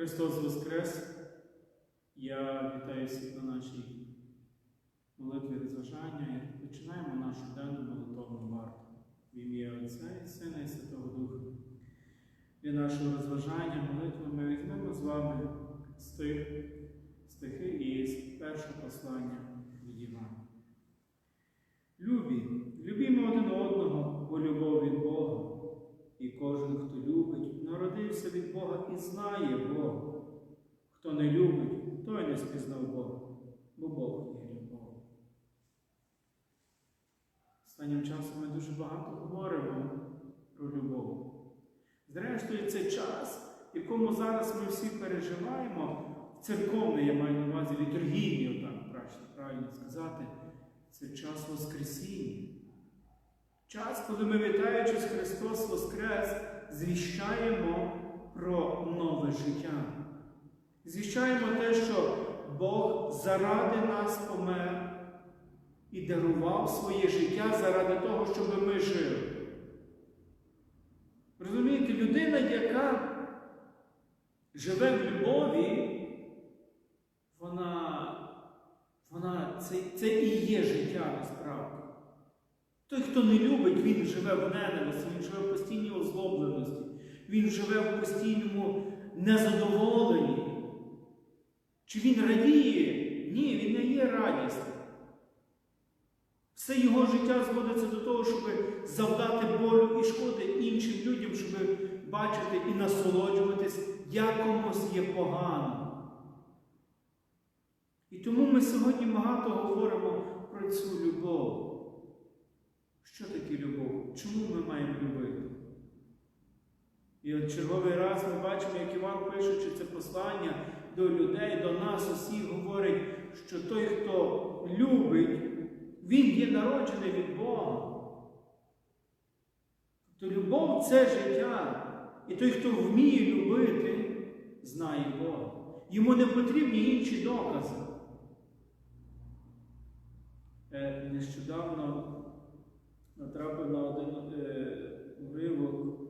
Христос Воскрес! Я вітаю всіх на нашій молитві розважання і починаємо нашу денну молитовну варту в ім'я Отця і Сина і Святого Духа. Для нашого розважання молитви ми візьмемо з вами стих, стихи із першого послання від. Любі, любімо один одного, бо любов від Бога. І кожен, хто любить, народився від Бога і знає Бога. Хто не любить, той не спізнав Бога, бо Бог є любов. Останнім часом ми дуже багато говоримо про любов. Зрештою, це час, в якому зараз ми всі переживаємо, церковний, я маю на увазі літургійний, отак правильно сказати, це час Воскресіння. Час, коли ми, вітаючись Христос Воскрес, звіщаємо про нове життя. Звіщаємо те, що Бог заради нас помер і дарував своє життя заради того, щоб ми жили. Розумієте, людина, яка живе в любові, вона, вона це, це і є життя насправді. Той, хто не любить, він живе в ненависті, він живе в постійній озлобленості, він живе в постійному незадоволенні. Чи він радіє? Ні, він не є радісним. Все його життя зводиться до того, щоб завдати болю і шкоди іншим людям, щоб бачити і насолоджуватись, як комусь є погано. І тому ми сьогодні багато говоримо про цю любов. Що таке любов? Чому ми маємо любити? І от черговий раз ми бачимо, як Іван, пишучи це послання до людей, до нас усіх, говорить, що той, хто любить, він є народжений від Бога. Тобто любов це життя. І той, хто вміє любити, знає Бога. Йому не потрібні інші докази. Е, Нещодавно натрапив на один е, уривок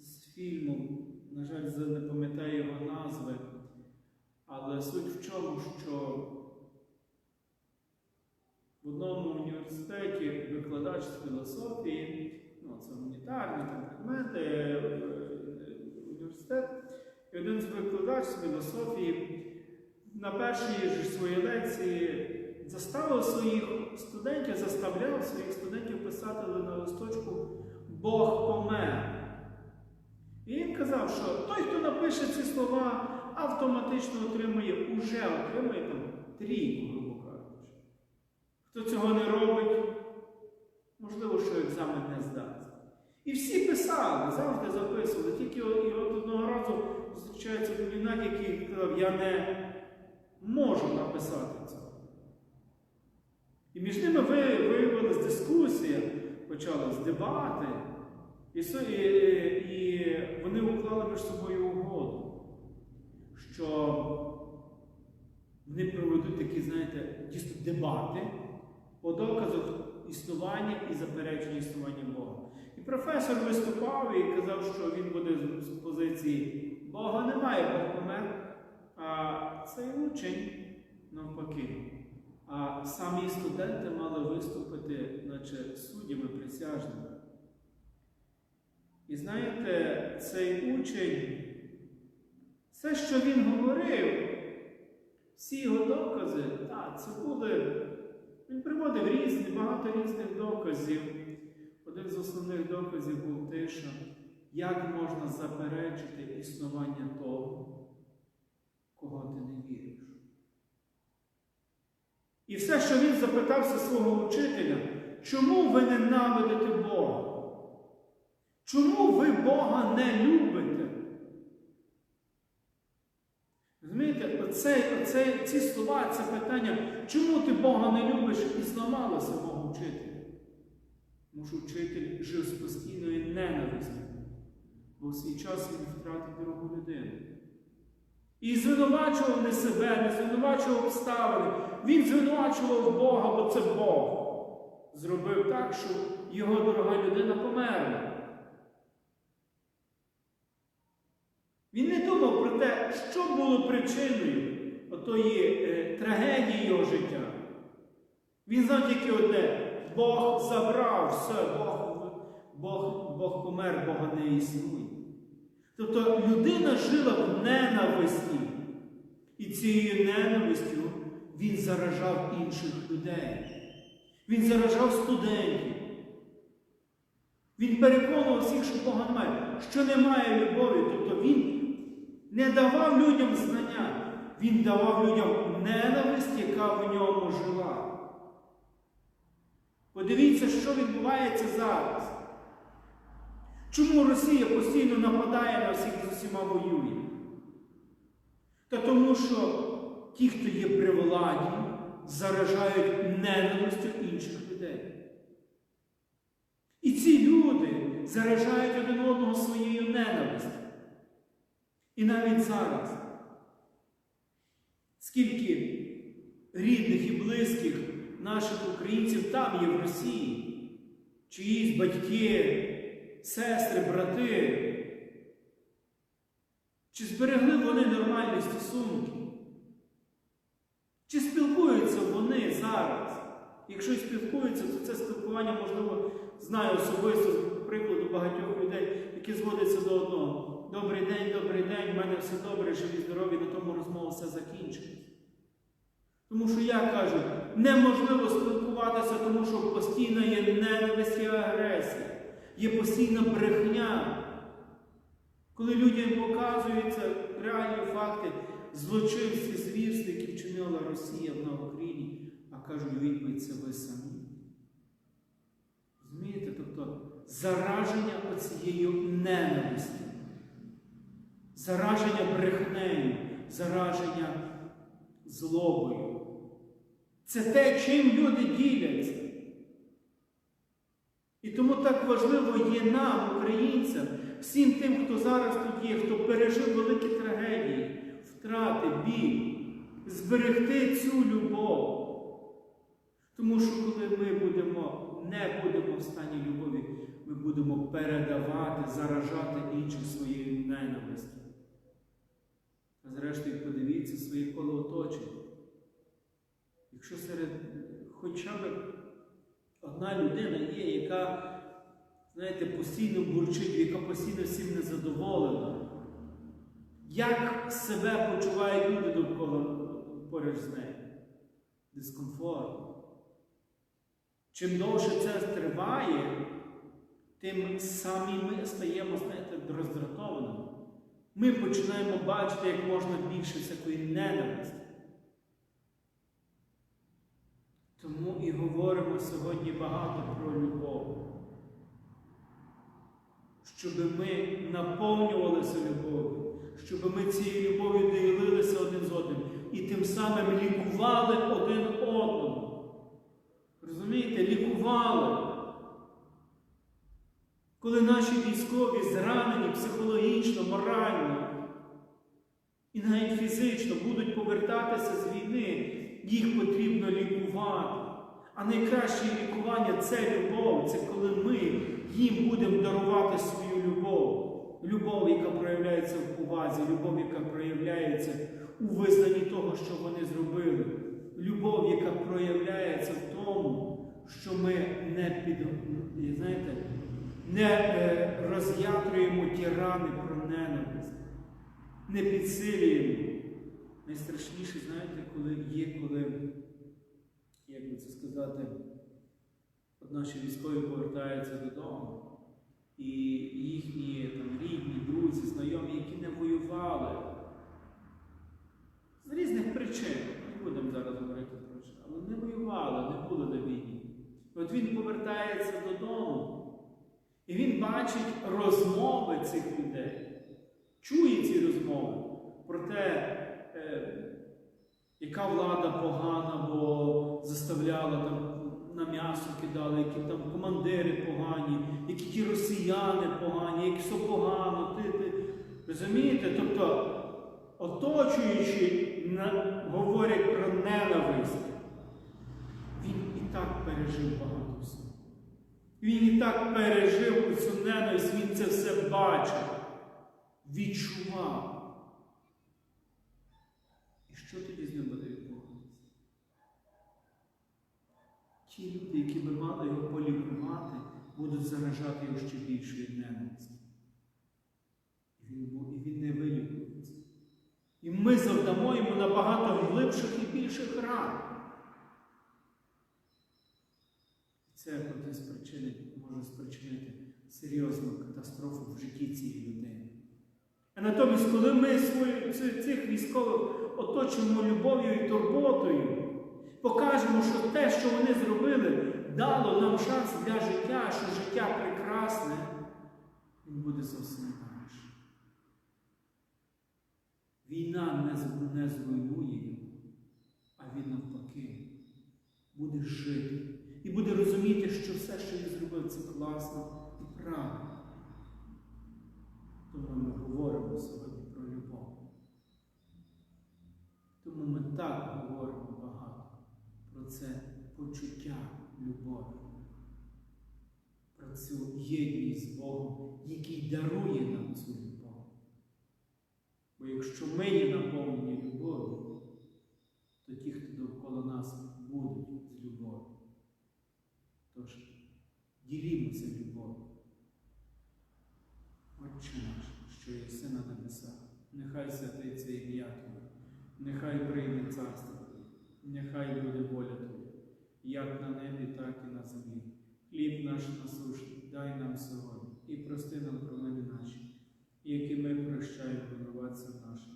з фільму, на жаль, не пам'ятаю його назви, але суть в чому, що в одному університеті викладач з філософії, ну, це гуманітарні там предмети, е, університет, і один з викладач з філософії на першій своїй лекції заставив своїх студентів, заставляв своїх студентів писати на листочку Бог помер. І він казав, що той, хто напише ці слова, автоматично отримує, уже отримує там трійку, грубо кажучи. Хто цього не робить, можливо, що екзамен не здасть. І всі писали, завжди записували. Тільки і от одного разу зустрічається людина, який сказав, я не можу написати це. І між ними виявилась дискусія, почалась дебати, і, і, і вони уклали між собою угоду, що вони проведуть такі, знаєте, дійсно дебати по доказах існування і заперечення існування Бога. І професор виступав і казав, що він буде з позиції Бога немає, Бог помер, а цей учень навпаки. А самі студенти мали виступити, наче суддями присяжними. І знаєте, цей учень, все, що він говорив, всі його докази, так, це були, він приводив різні, багато різних доказів. Один з основних доказів був що як можна заперечити існування того, кого ти не віриш. І все, що він запитався свого учителя, чому ви ненавидите Бога? Чому ви Бога не любите? Розумієте, оце, оце, ці слова, це питання, чому ти Бога не любиш і зламало самого вчителя? Тому що вчитель жив з постійною ненавистю, бо в свій час він втратив дорогу людину. І звинувачував не себе, не звинувачував обставини. Він звинувачував Бога, бо це Бог. Зробив так, що його дорога людина померла. Він не думав, про те, що було причиною отої е, трагедії його життя. Він знав тільки одне: Бог забрав все, Бог, Бог, Бог помер, Бога не існує. Тобто людина жила в ненависті. І цією ненавистю він заражав інших людей. Він заражав студентів. Він переконував всіх, що Бога немає, що немає любові. Тобто він не давав людям знання, він давав людям ненависть, яка в ньому жила. Подивіться, що відбувається зараз. Чому Росія постійно нападає на всіх з усіма воює? Та тому, що ті, хто є при владі, заражають ненавистю інших людей. І ці люди заражають один одного своєю ненавистю. І навіть зараз, скільки рідних і близьких наших українців там є в Росії, чиїсь батьки, сестри, брати, чи зберегли вони нормальні стосунки? Чи спілкуються вони зараз? Якщо спілкуються, то це спілкування, можливо, знаю особисто з прикладу багатьох людей, які зводяться до одного. Добрий день, добрий день, в мене все добре, живі, здорові, на тому розмова все закінчилась. Тому що я кажу, неможливо спілкуватися, тому що постійно є ненависть і агресія, є постійна брехня. Коли людям показуються реальні факти злочинці, звірств, які вчинила Росія на Україні, а кажуть, відповідь це ви самі. Розумієте? Тобто зараження оцією ненавистю, зараження брехнею, зараження злобою. Це те, чим люди діляться. І тому так важливо є нам, українцям, всім тим, хто зараз тут є, хто пережив великі трагедії, втрати, біль, зберегти цю любов. Тому що коли ми будемо, не будемо в стані любові, ми будемо передавати, заражати інших своєю ненавистю. А зрештою, подивіться своє коло оточення. Якщо серед хоча б одна людина є, яка, знаєте, постійно бурчить, яка постійно всім незадоволена, як себе почувають люди довкола поряд з нею? Дискомфорт. Чим довше це триває, тим самі ми стаємо, знаєте, роздратованими. Ми починаємо бачити як можна більше всякої ненависті. Тому і говоримо сьогодні багато про любов. Щоб ми наповнювалися любов'ю, щоб ми цією любов'ю ділилися один з одним і тим самим лікували один одного. Розумієте, лікували. Коли наші військові зранені психологічно, морально і навіть фізично будуть повертатися з війни, їх потрібно лікувати. А найкраще лікування це любов, це коли ми їм будемо дарувати свою любов. Любов, яка проявляється в повазі, любов, яка проявляється у визнанні того, що вони зробили. Любов, яка проявляється в тому, що ми не під, знаєте, не е, ті рани про ненависть, не підсилюємо. Найстрашніше, знаєте, коли є, коли, як би це сказати, наші військові повертаються додому, і їхні там, рідні, друзі, знайомі, які не воювали. З різних причин, не будемо зараз говорити про що, але не воювали, не були на війні. І от він повертається додому, і він бачить розмови цих людей, чує ці розмови про те, е, яка влада погана, бо заставляла там на м'ясо кидали, які там командири погані, які ті росіяни погані, які все погано. Ти, ти. Розумієте? Тобто, оточуючи, говорять про ненависть, так пережив багато всього. Він і так пережив цю ненависть, він це все бачив, відчував. І що тоді з ним буде відбуватися? Ті люди, які би мали його полікувати, будуть заражати його ще більшою ненависті. І він не вилікується. І ми завдамо йому набагато глибших і більших ран. Це проте спричинить, може спричинити серйозну катастрофу в житті цієї людини. А натомість, коли ми свою, ці- цих військових оточуємо любов'ю і турботою, покажемо, що те, що вони зробили, дало нам шанс для життя, що життя прекрасне, він буде зовсім інакше. Війна не зруйнує його, а він навпаки буде жити і буде розуміти, що все, що він зробив, це класно і правильно. Тому ми говоримо сьогодні про любов. Тому ми так говоримо багато про це почуття любові, про цю єдність з Богом, який дарує нам цю любов. Бо якщо ми є наповнені любов'ю, то ті, хто довкола нас будуть з любов'ю. Тож ділімося любов'ю. Отче наш, що єси на небесах, нехай святиться ім'я Твоє, нехай прийме царство Твоє, нехай буде воля Твоя, як на небі, так і на землі. Хліб наш насушний, дай нам сьогодні і прости нам провини наші, які ми прощаємо винуватцям нашим.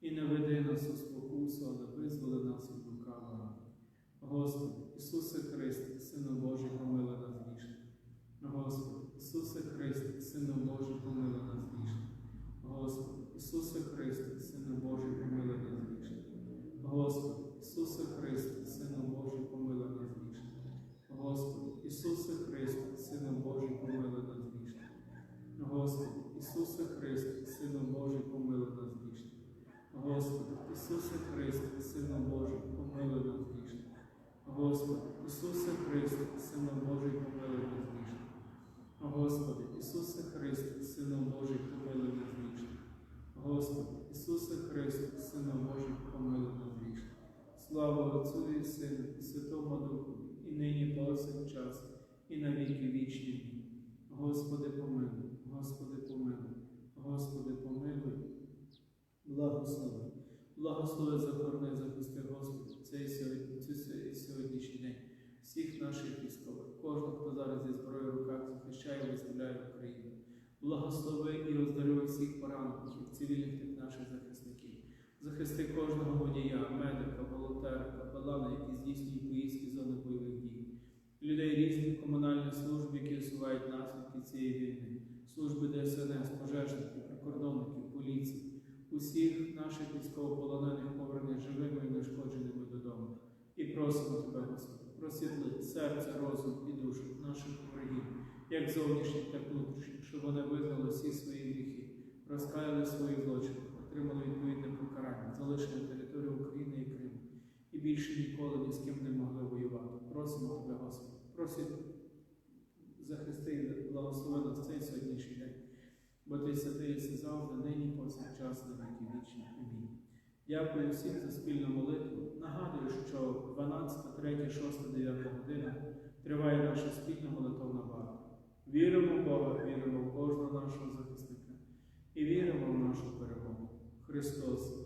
І не веди нас у спокусу, але визволи нас від лукавого. Господи, Ісусе Христе, Сину Божий, помилуй нас. Господи, Ісусе Христе, Сину Божий, помилуй нас грішних. Господи, Ісусе Христе, Сину Божий, помилуй нас грішних. Господи, Ісусе Христе, Сину Божий, помилуй нас грішних. Господи, Ісусе Христе, Сину Божий, помилуй нас грішних. Господи, Ісусе Христе, Сину Божий, помилуй нас грішних. Господи, Ісусе Христе, Сину Божий, помилуй нас грішних. Господи, Ісусе Христе, Сину Божий, помилуй нас грішних. Господи, Ісусе Христе, Сину Божий, помилуй нас грішних. Господи, Ісусе Христе, Сину Божий, помилуй нас грішних. Слава Отцю і Сину, і Святому Духу, і нині повсякчас, і на віки вічні. Господи, помилуй, Господи, помилуй, Господи, помилуй, благослови. Благослови захорони, захисти, Господи, цей сьогоднішній день кожного, хто зараз зі зброєю в руках захищає і визволяє Україну. Благослови і оздорови всіх поранених, цивільних тих наших захисників. Захисти кожного водія, медика, волонтера, капелана, які здійснюють поїздки зони бойових дій, людей різних комунальних служб, які усувають наслідки цієї війни, служби ДСНС, пожежників, прикордонників, поліції, усіх наших військовополонених повернення живими і неушкодженими додому. І просимо просвітли серце, розум і душу наших ворогів, як зовнішніх, так і внутрішніх, щоб вони визнали всі свої гріхи, розкаяли свої злочини, отримали відповідне покарання, залишили територію України і Криму. І більше ніколи ні з ким не могли воювати. Просимо тебе, Господи, просить захисти і благослови нас цей сьогоднішній день. Бо ти святий завжди, нині повсякчас на віки вічні. Амінь. Дякую всім за спільну молитву. Нагадую, що 12, 3, 6, 9 година триває наша спільна молитовна варта. Віримо в Бога, віримо в кожного нашого захисника і віримо в нашу перемогу. Христос!